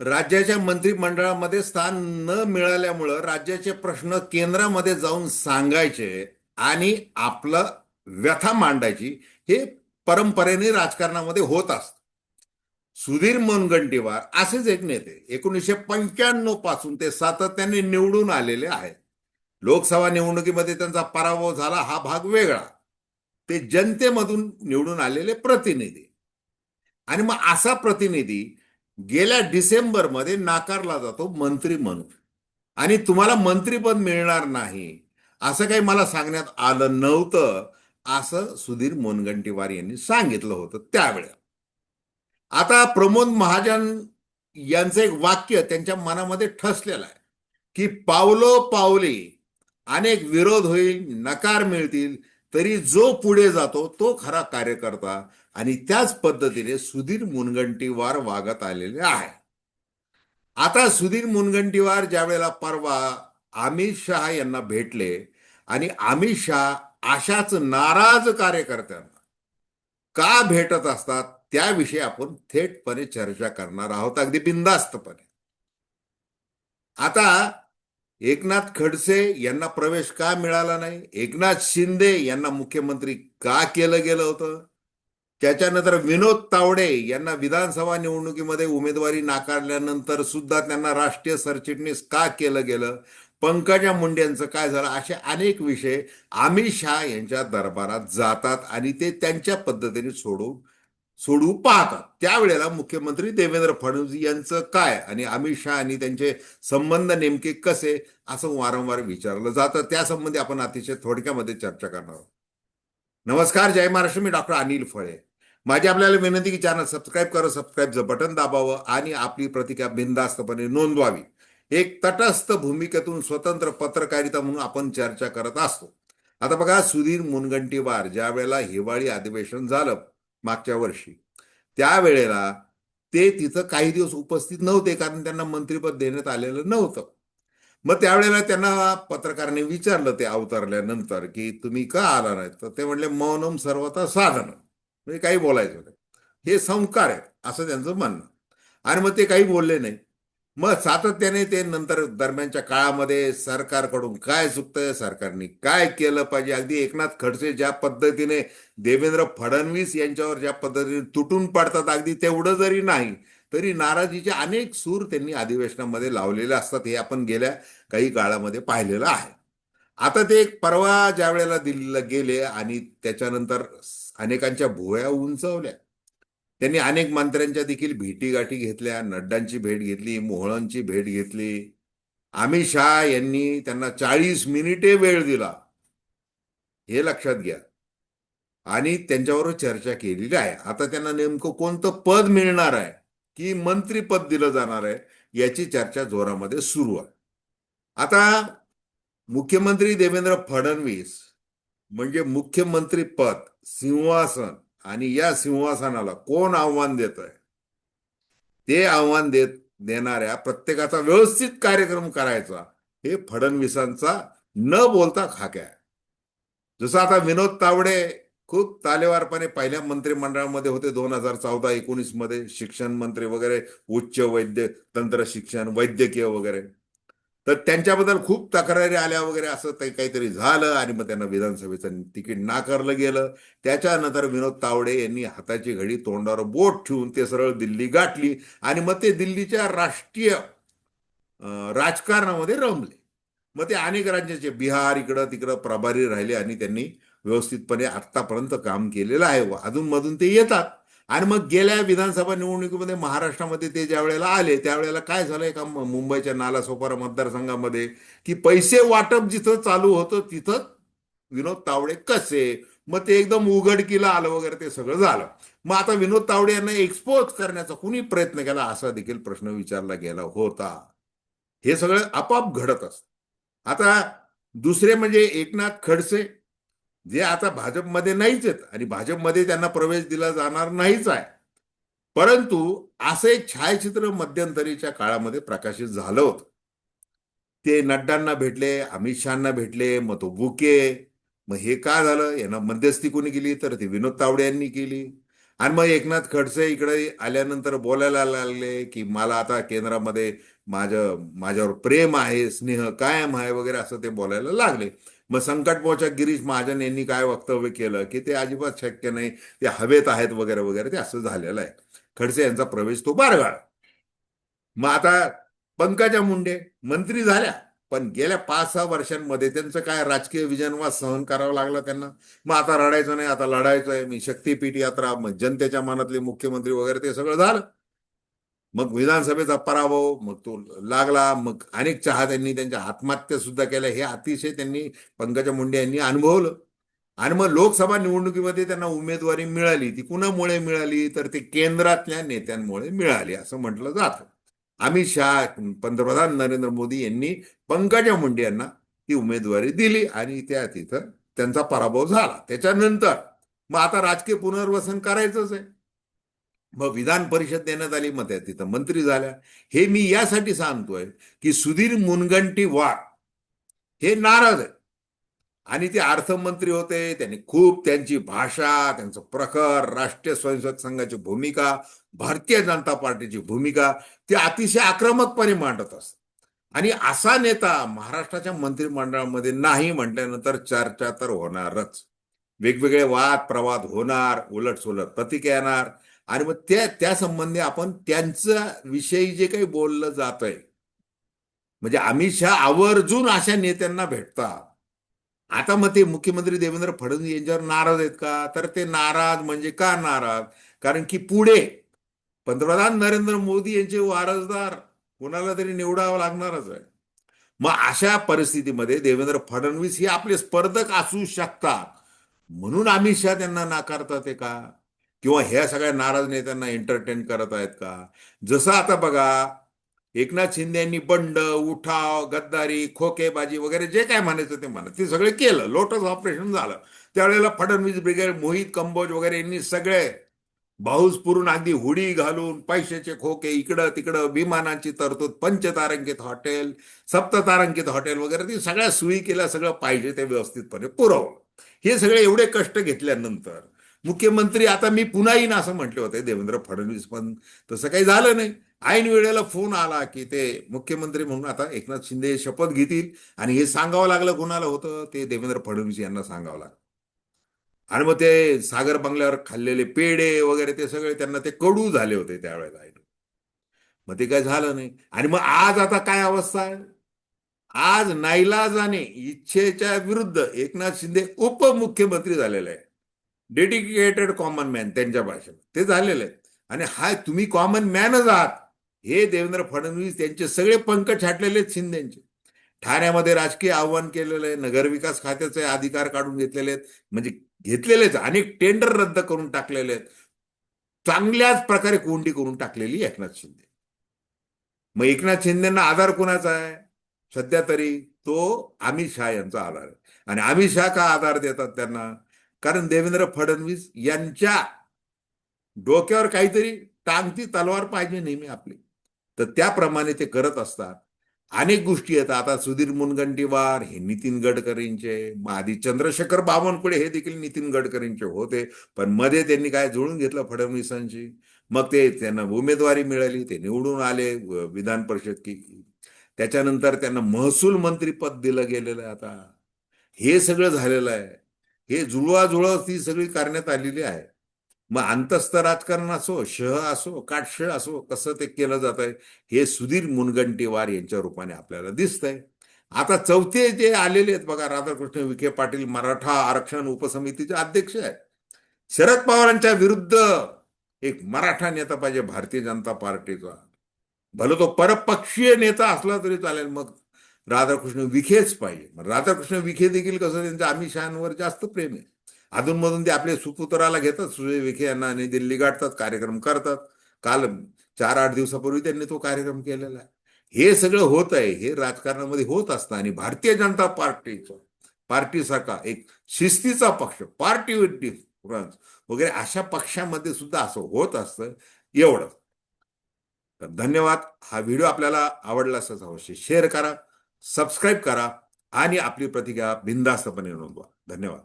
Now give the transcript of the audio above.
राज्याच्या मंत्रिमंडळामध्ये स्थान न मिळाल्यामुळं राज्याचे प्रश्न केंद्रामध्ये जाऊन सांगायचे आणि आपलं व्यथा मांडायची हे परंपरेने राजकारणामध्ये होत असत. सुधीर मुनगंटीवार असेच एक नेते. एकोणीसशे पंच्याण्णवपासून ते सातत्याने निवडून आलेले आहेत. लोकसभा निवडणुकीमध्ये त्यांचा पराभव झाला हा भाग वेगळा. ते जनतेमधून निवडून आलेले प्रतिनिधी. आणि मग असा प्रतिनिधी गेल्या डिसेंबरमध्ये नाकारला जातो मंत्री म्हणून. आणि तुम्हाला मंत्रीपद मिळणार नाही. असं काही मला सांगण्यात आलं नव्हतं असं सुधीर मुनगंटीवार यांनी सांगितलं होतं त्यावेळेला. आता प्रमोद महाजन यांचं एक वाक्य त्यांच्या मनामध्ये ठसलेलं आहे की पावलो पावली अनेक विरोध होईल नकार मिळतील तरी जो पुढे जातो तो खरा कार्यकर्ता आणि त्याच पद्धतीने सुधीर मुनगंटीवार वागत आलेले आहे. आता सुधीर मुनगंटीवार ज्या वेळेला परवा अमित शहा यांना भेटले आणि अमित शहा अशाच नाराज कार्यकर्त्यांना का भेटत असतात त्याविषयी आपण थेटपणे चर्चा करणार आहोत. अगदी बिंदास्तपणे आता एकनाथ खडसे यांना प्रवेश का मिळाला नाही? एकनाथ शिंदे यांना मुख्यमंत्री का केलं गेलं होतं? त्याच्यानंतर विनोद तावडे यांना विधानसभा निवडणुकीमध्ये उमेदवारी नाकारल्यानंतर सुद्धा त्यांना राष्ट्रीय सरचिटणीस का केलं गेलं? पंकजा मुंडेंचं काय झालं? असे अनेक विषय अमित शहा यांच्या दरबारात जातात आणि ते त्यांच्या पद्धतीने सोडून सोडवू पाहतात. त्यावेळेला मुख्यमंत्री देवेंद्र फडणवीस यांचं काय आणि अमित शहा आणि त्यांचे संबंध नेमके कसे असं वारंवार विचारलं जातं. त्यासंबंधी आपण अतिशय थोडक्यामध्ये चर्चा करणार आहोत. नमस्कार जय महाराष्ट्र. मी डॉक्टर अनिल फळे. माझी आपल्याला विनंती की चॅनल सबस्क्राईब करा सबस्क्राईबचं बटन दाबावं आणि आपली प्रतिक्रिया बिनधास्तपणे नोंदवावी. एक तटस्थ भूमिकेतून स्वतंत्र पत्रकारिता म्हणून आपण चर्चा करत असतो. आता बघा सुधीर मुनगंटीवार ज्या वेळेला हिवाळी अधिवेशन झालं मागच्या वर्षी. त्यावेळेला ते तिथं काही दिवस उपस्थित नव्हते कारण त्यांना मंत्रीपद देण्यात आलेलं नव्हतं. मग त्यावेळेला त्यांना पत्रकारांनी विचारलं ते अवतरल्यानंतर की तुम्ही का आला नाही तर ते म्हणले मौनम सर्वता साधन म्हणजे काही बोलायचं नाही. हे संस्कार आहेत असं त्यांचं म्हणणं. आणि मग ते काही बोलले नाही. मग सातत्याने ते नंतर दरम्यानच्या काळामध्ये सरकारकडून काय चुकतंय सरकारने काय केलं पाहिजे? अगदी एकनाथ खडसे ज्या पद्धतीने देवेंद्र फडणवीस यांच्यावर ज्या पद्धतीने तुटून पडतात अगदी तेवढं जरी नाही तरी नाराजीचे अनेक सूर त्यांनी अधिवेशनामध्ये लावलेले असतात हे आपण गेल्या काही काळामध्ये पाहिलेलं आहे. आता ते एक परवा ज्या वेळेला दिल्लीला गेले आणि त्याच्यानंतर अनेकांच्या भुवया उंचवल्या. त्यांनी अनेक मंत्र्यांच्या देखील भेटीगाठी घेतल्या नड्डांची भेट घेतली मोहळांची भेट घेतली. अमित शहा यांनी त्यांना चाळीस मिनिटे वेळ दिला. हे लक्षात घ्या. आणि त्यांच्यावर चर्चा केलेली आहे. आता त्यांना नेमकं कोणतं पद मिळणार आहे? की मंत्रीपद दिलं जाणार आहे? याची चर्चा जोरामध्ये सुरू आहे. आता मुख्यमंत्री देवेंद्र फडणवीस म्हणजे मुख्यमंत्री पद सिंहासन आणि या सिंहासनाला कोण आव्हान देत आहे ते आव्हान देत देणाऱ्या प्रत्येकाचा व्यवस्थित कार्यक्रम करायचा हे फडणवीसांचा न बोलता खाक्या जसं आता विनोद तावडे खूप तालेवारपणे पहिल्या मंत्रिमंडळामध्ये होते दोन हजार चौदा एकोणीसमध्ये शिक्षण मंत्री वगैरे उच्च वैद्य तंत्र शिक्षण वैद्यकीय वगैरे. तर त्यांच्याबद्दल खूप तक्रारी आल्या वगैरे असं काहीतरी झालं आणि मग त्यांना विधानसभेचं तिकीट नाकारलं गेलं. त्याच्यानंतर विनोद तावडे यांनी हाताची घडी तोंडावर बोट ठेवून ते सरळ दिल्ली गाठली आणि मग ते दिल्लीच्या राष्ट्रीय राजकारणामध्ये रमले. मग ते अनेक राज्याचे बिहार इकडं तिकडं प्रभारी राहिले आणि त्यांनी व्यवस्थितपणे आत्तापर्यंत काम केलेलं आहे. अधूनमधून ते येतात. आणि मग गेल्या विधानसभा निवडणुकीमध्ये महाराष्ट्रामध्ये ते ज्या वेळेला आले त्यावेळेला काय झालंय का मुंबईच्या नालासोपारा मतदारसंघामध्ये? की पैसे वाटप जिथं चालू होतं तिथं विनोद तावडे कसे? मग ते एकदम उघडकीला आलं वगैरे ते सगळं झालं. मग आता विनोद तावडे यांना एक्सपोज करण्याचा कुणी प्रयत्न केला? असा देखील प्रश्न विचारला गेला होता. हे सगळं आपाप घडत असत. आता दुसरे म्हणजे एकनाथ खडसे जे आता भाजपमध्ये नाहीच आहेत आणि भाजपमध्ये त्यांना प्रवेश दिला जाणार नाहीच आहे. परंतु असं एक छायाचित्र मध्यंतरीच्या काळामध्ये प्रकाशित झालं होतं. ते नड्डांना भेटले अमित शहाना भेटले मग तो बुके. मग हे का झालं? यांना मध्यस्थी कोणी केली? तर ती विनोद तावडे यांनी केली. आणि मग एकनाथ खडसे इकडे आल्यानंतर बोलायला लागले की मला आता केंद्रामध्ये माझं माझ्यावर प्रेम आहे स्नेह कायम आहे वगैरे असं ते बोलायला लागले. मग संकटमोचक गिरीश महाजन यांनी काय वक्तव्य केलं की ते अजिबात शक्य नाही ते हवेत आहेत वगैरे वगैरे ते असं झालेलं आहे. खडसे यांचा प्रवेश तो बारगाळ. मग आता पंकजा मुंडे मंत्री झाल्या पण गेल्या पाच सहा वर्षांमध्ये त्यांचं काय राजकीय विजनवाद सहन करावा लागला त्यांना? मग आता रडायचं नाही आता लढायचं आहे मी शक्तीपीठ यात्रा मग जनतेच्या मनातले मुख्यमंत्री वगैरे ते सगळं झालं. मग विधानसभेचा पराभव मग तो लागला मग अनेक चाहत्यांनी त्यांच्या आत्महत्या सुद्धा केल्या. हे अतिशय त्यांनी पंकजा मुंडे यांनी अनुभवलं. आणि मग लोकसभा निवडणुकीमध्ये त्यांना उमेदवारी मिळाली. ती कुणामुळे मिळाली? तर ते केंद्रातल्या नेत्यांमुळे मिळाली असं म्हटलं जातं. अमित शहा पंतप्रधान नरेंद्र मोदी यांनी पंकजा मुंडे यांना ती उमेदवारी दिली आणि त्या तिथं त्यांचा पराभव झाला. त्याच्यानंतर मग आता राजकीय पुनर्वसन करायचंच आहे. मग विधान परिषद देण्यात आली मग त्या तिथं मंत्री झाल्या. हे मी यासाठी सांगतोय की सुधीर मुनगंटीवार हे नाराज आहे आणि ते अर्थमंत्री होते त्यांनी खूप त्यांची भाषा त्यांचं प्रखर राष्ट्रीय स्वयंसेवक संघाची भूमिका भारतीय जनता पार्टीची भूमिका ते अतिशय आक्रमकपणे मांडत असत आणि असा नेता महाराष्ट्राच्या मंत्रिमंडळामध्ये नाही म्हटल्यानंतर चर्चा तर होणारच. वेगवेगळे वाद प्रवाद होणार उलट सुलट प्रतिक्रिया येणार. आणि मग त्या त्या संबंधी आपण त्यांच्या विषयी जे काही बोललं जात आहे म्हणजे अमित शहा आवर्जून अशा नेत्यांना भेटतात आता मग ते मुख्यमंत्री देवेंद्र फडणवीस यांच्यावर नाराज आहेत का? तर ते नाराज म्हणजे का नाराज? कारण की पुढे पंतप्रधान नरेंद्र मोदी यांचे वारसदार कोणाला तरी निवडावं लागणारच आहे. मग अशा परिस्थितीमध्ये देवेंद्र फडणवीस हे आपले स्पर्धक असू शकतात. म्हणून अमित शहा त्यांना नाकारतात आहे का? किंवा ह्या सगळ्या नाराज नेत्यांना एंटरटेन करत आहेत का? जसं आता बघा एकनाथ शिंदे यांनी बंड उठाव गद्दारी खोकेबाजी वगैरे जे काय म्हणायचं ते म्हणा ते सगळे केलं. लोटस ऑपरेशन झालं. त्यावेळेला फडणवीस ब्रिगेड मोहित कंबोज वगैरे यांनी सगळे भाऊस पुरून अगदी हुडी घालून पैशाचे खोके इकडं तिकडं विमानाची तरतूद पंचतारांकित हॉटेल सप्ततारांकित हॉटेल वगैरे ती सगळ्या सुई केल्या सगळं पाहिजे ते व्यवस्थितपणे पुरवलं. हे सगळे एवढे कष्ट घेतल्यानंतर मुख्यमंत्री आता मी पुन्हा येईन असं म्हटले होते. देवेंद्र फडणवीस पण तसं काही झालं नाही. ऐन वेळेला फोन आला की ते मुख्यमंत्री म्हणून आता एकनाथ शिंदे शपथ घेतील आणि हे सांगावं लागलं कोणाला होतं? ते देवेंद्र फडणवीस यांना सांगावं लागलं. आणि मग ते सागर बंगल्यावर खाल्लेले पेढे वगैरे ते सगळे त्यांना ते कडू झाले होते त्यावेळेला मग ते काय झालं नाही. आणि मग आज आता काय अवस्था आहे? आज नाईलाजाने इच्छेच्या विरुद्ध एकनाथ शिंदे उपमुख्यमंत्री झालेले आहे डेडिकेटेड कॉमन मॅन त्यांच्या भाषेत ते झालेले आहेत. आणि हा तुम्ही कॉमन मॅनच आहात. हे देवेंद्र फडणवीस त्यांचे सगळे पंख छाटलेले आहेत शिंदेचे. ठाण्यामध्ये राजकीय आव्हान केलेलं आहे नगरविकास खात्याचे अधिकार काढून घेतलेले आहेत. म्हणजे घेतलेलेच अनेक टेंडर रद्द करून टाकलेले आहेत. चांगल्याच प्रकारे कोंडी करून टाकलेली एकनाथ शिंदे. मग एकनाथ शिंदेना आधार कोणाचा आहे? सध्या तरी तो अमित शहा यांचा आधार आहे. आणि अमित शहा का आधार देतात त्यांना? कारण देवेंद्र फडणवीस यांच्या डोक्यावर काहीतरी टांगती तलवार पाहिजे नेहमी आपली. तर त्याप्रमाणे ते करत असतात. अनेक गोष्टी येतात. आता सुधीर मुनगंटीवार हे नितीन गडकरींचे मग आधी चंद्रशेखर बावनकुळे हे देखील नितीन गडकरींचे होते. पण मध्ये त्यांनी काय जुळून घेतलं फडणवीसांची मग ते त्यांना उमेदवारी मिळाली ते निवडून आले विधान परिषद की त्याच्यानंतर त्यांना महसूल मंत्री पद दिलं गेलेलं आहे आता. हे सगळं झालेलं आहे. हे जुळवाजुळव ती सगळी करण्यात आलेली आहे. मग अंतस्थ राजकारण असो शह असो काटशह असो कसं ते केलं जात आहे हे सुधीर मुनगंटीवार यांच्या रूपाने आपल्याला दिसतंय. आता चौथे जे आलेले आहेत बघा राधाकृष्ण विखे पाटील मराठा आरक्षण उपसमितीचे अध्यक्ष आहेत. शरद पवारांच्या विरुद्ध एक मराठा नेता पाहिजे भारतीय जनता पार्टीचा. भलं तो परपक्षीय नेता असला तरी चालेल मग राधाकृष्ण विखेच पाहिजे. राधाकृष्ण विखे देखील कसं त्यांचं अमिषांवर शहांवर जास्त प्रेम आहे. अधूनमधून ते आपल्या सुपुत्राला घेतात सुजय विखे यांना आणि दिल्ली गाठतात कार्यक्रम करतात. काल चार आठ दिवसापूर्वी त्यांनी तो कार्यक्रम केलेला आहे. हे सगळं होत आहे हे राजकारणामध्ये होत असतं आणि भारतीय जनता पार्टीचं पार्टीसारखा एक शिस्तीचा पक्ष पार्टी विथ डिफरन्स वगैरे अशा पक्षामध्ये सुद्धा असं होत असतं. एवढं. तर धन्यवाद. हा व्हिडिओ आपल्याला आवडला असंच अवश्य शेअर करा. सबस्क्राईब करा आणि आपली प्रतिक्रिया बिंदास्तपणे नोंदवा. धन्यवाद.